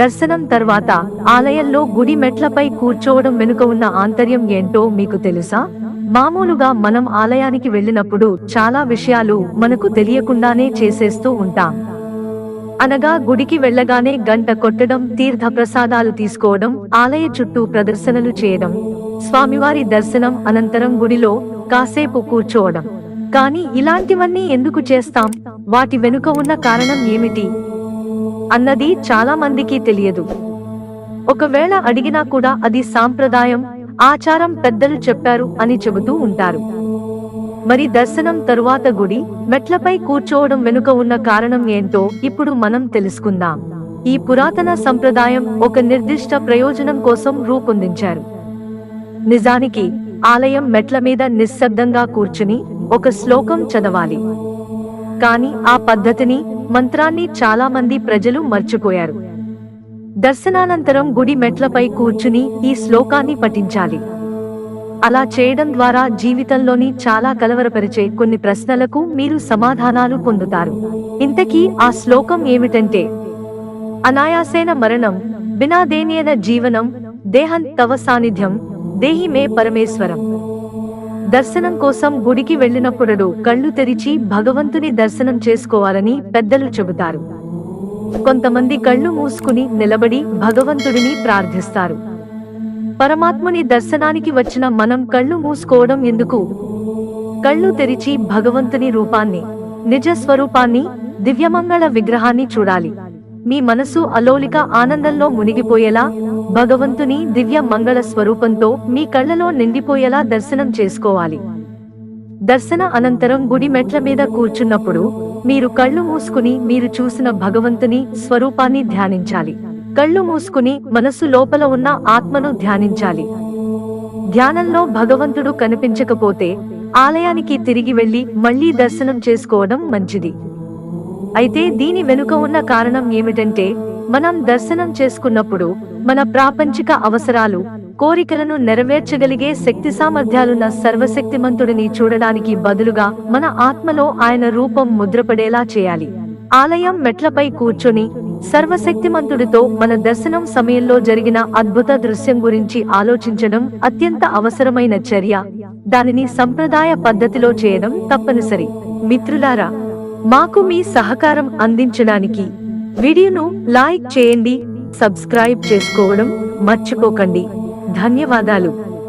దర్శనం తర్వాత ఆలయంలో గుడి మెట్లపై కూర్చోవడం వెనుక ఉన్న ఆంతర్యం ఏంటో మీకు తెలుసా? మామూలుగా మనం ఆలయానికి వెళ్ళినప్పుడు చాలా విషయాలు మనకు తెలియకుండానే చేసేస్తూ ఉంటాం. అనగా గుడికి వెళ్ళగానే గంట కొట్టడం తీర్థ ప్రసాదాలు తీసుకోవడం ఆలయ చుట్టూ ప్రదర్శనలు చేయడం స్వామివారి దర్శనం అనంతరం గుడిలో కాసేపు కూర్చోవడం. కానీ ఇలాంటివన్నీ ఎందుకు చేస్తాం? వాటి వెనుక ఉన్న కారణం ఏమిటి? అన్నది చాలా మందికి తెలియదు. ఒకవేళ అడిగినా కూడా అది సాంప్రదాయం ఆచారం పెద్దలు చెప్పారు అని చెబుతూ ఉంటారు. మరి దర్శనం తరువాత గుడి మెట్లపై కూర్చోవడం వెనుక ఉన్న కారణం ఏంటో ఇప్పుడు మనం తెలుసుకుందాం. ఈ పురాతన సంప్రదాయం ఒక నిర్దిష్ట ప్రయోజనం కోసం రూపొందించారు. నిజానికి ఆలయం మెట్ల మీద నిశ్శబ్దంగా కూర్చుని ఒక శ్లోకం చదవాలి. కానీ ఆ పద్ధతిని మంత్రాన్ని చాలా మంది ప్రజలు మర్చిపోయారు. దర్శనానంతరం గుడి మెట్లపై కూర్చుని ఈ శ్లోకాన్ని పఠించాలి. అలా చేయడం ద్వారా జీవితంలోని చాలా కలవరపరిచే కొన్ని ప్రశ్నలకు మీరు సమాధానాలు పొందుతారు. ఇంతకీ ఆ శ్లోకం ఏమిటంటే అనాయాసేన మరణం బినాదేనేన జీవనం దేహం తవ సాన్నిధ్యం దేహి మే పరమేశ్వరం. దర్శనం కోసం గుడికి వెళ్ళినప్పుడు కళ్ళు తెరిచి భగవంతుని దర్శనం చేసుకోవాలని పెద్దలు చెబుతారు. కొంతమంది కళ్ళు మూసుకుని నిలబడి భగవంతుడిని ప్రార్థిస్తారు. పరమాత్ముని దర్శనానికి వచ్చిన మనం కళ్ళు మూసుకోవడం ఎందుకు? కళ్ళు తెరిచి భగవంతుని రూపాన్ని నిజ స్వరూపాన్ని దివ్యమంగళ విగ్రహాన్ని చూడాలి. మీ మనసు అలోలిక ఆనందంలో మునిగిపోయేలా భగవంతుని దివ్య మంగళ స్వరూపంతో మీ కళ్ళలో నిండిపోయేలా దర్శనం చేసుకోవాలి. దర్శన అనంతరం గుడి మెట్ల మీద కూర్చున్నప్పుడు మీరు కళ్ళు మూసుకుని మీరు చూసిన భగవంతుని స్వరూపాన్ని ధ్యానించాలి. కళ్ళు మూసుకుని మనసు లోపల ఉన్న ఆత్మను ధ్యానించాలి. ధ్యానంలో భగవంతుడు కనిపించకపోతే ఆలయానికి తిరిగి వెళ్ళి మళ్ళీ దర్శనం చేసుకోవడం మంచిది. అయితే దీని వెనుక ఉన్న కారణం ఏమిటంటే మనం దర్శనం చేసుకున్నప్పుడు మన ప్రాపంచిక అవసరాలు కోరికలను నెరవేర్చగలిగే శక్తి సామర్థ్యాలున్న సర్వశక్తిమంతుడిని చూడడానికి బదులుగా మన ఆత్మలో ఆయన రూపం ముద్రపడేలా చేయాలి. ఆలయం మెట్లపై కూర్చొని సర్వశక్తిమంతుడితో మన దర్శనం సమయంలో జరిగిన అద్భుత దృశ్యం గురించి ఆలోచించడం అత్యంత అవసరమైన చర్య. దానిని సంప్రదాయ పద్ధతిలో చేయడం తప్పనిసరి. మిత్రులారా మాకు మీ సహకారం అందించడానికి వీడియోను లైక్ చేయండి సబ్స్క్రైబ్ చేసుకోవడం మర్చిపోకండి. ధన్యవాదాలు.